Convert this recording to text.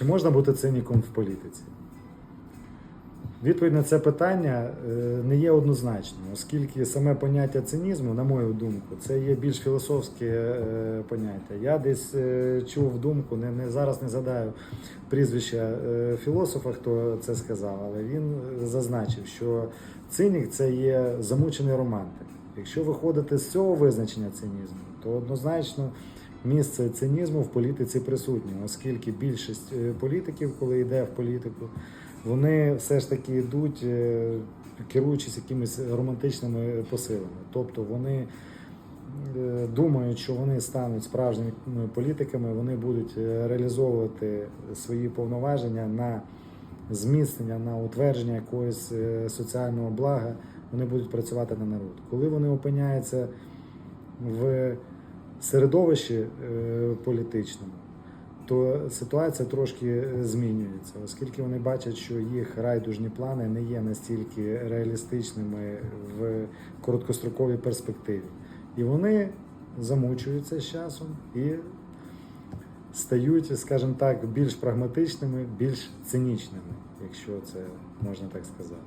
Чи можна бути циніком в політиці? Відповідь на це питання е, не є однозначною, оскільки саме поняття цинізму, на мою думку, це є більш філософське е, поняття. Я десь е, чув думку, не, не зараз не згадаю прізвища філософа, хто це сказав, але він зазначив, що цинік це є замучений романтик. Якщо виходити з цього визначення цинізму, то однозначно місце цинізму в політиці присутнє, оскільки більшість е, політиків, коли йде в політику, вони все ж таки йдуть, е, керуючись якимись романтичними посилами. Тобто вони е, думають, що вони стануть справжніми політиками, вони будуть реалізовувати свої повноваження на зміцнення, на утвердження якогось соціального блага, вони будуть працювати на народ. Коли вони опиняються в середовищі е, політичному, то ситуація трошки е, змінюється, оскільки вони бачать, що їх райдужні плани не є настільки реалістичними в короткостроковій перспективі. І вони замучуються з часом і стають, скажімо так, більш прагматичними, більш цинічними, якщо це можна так сказати.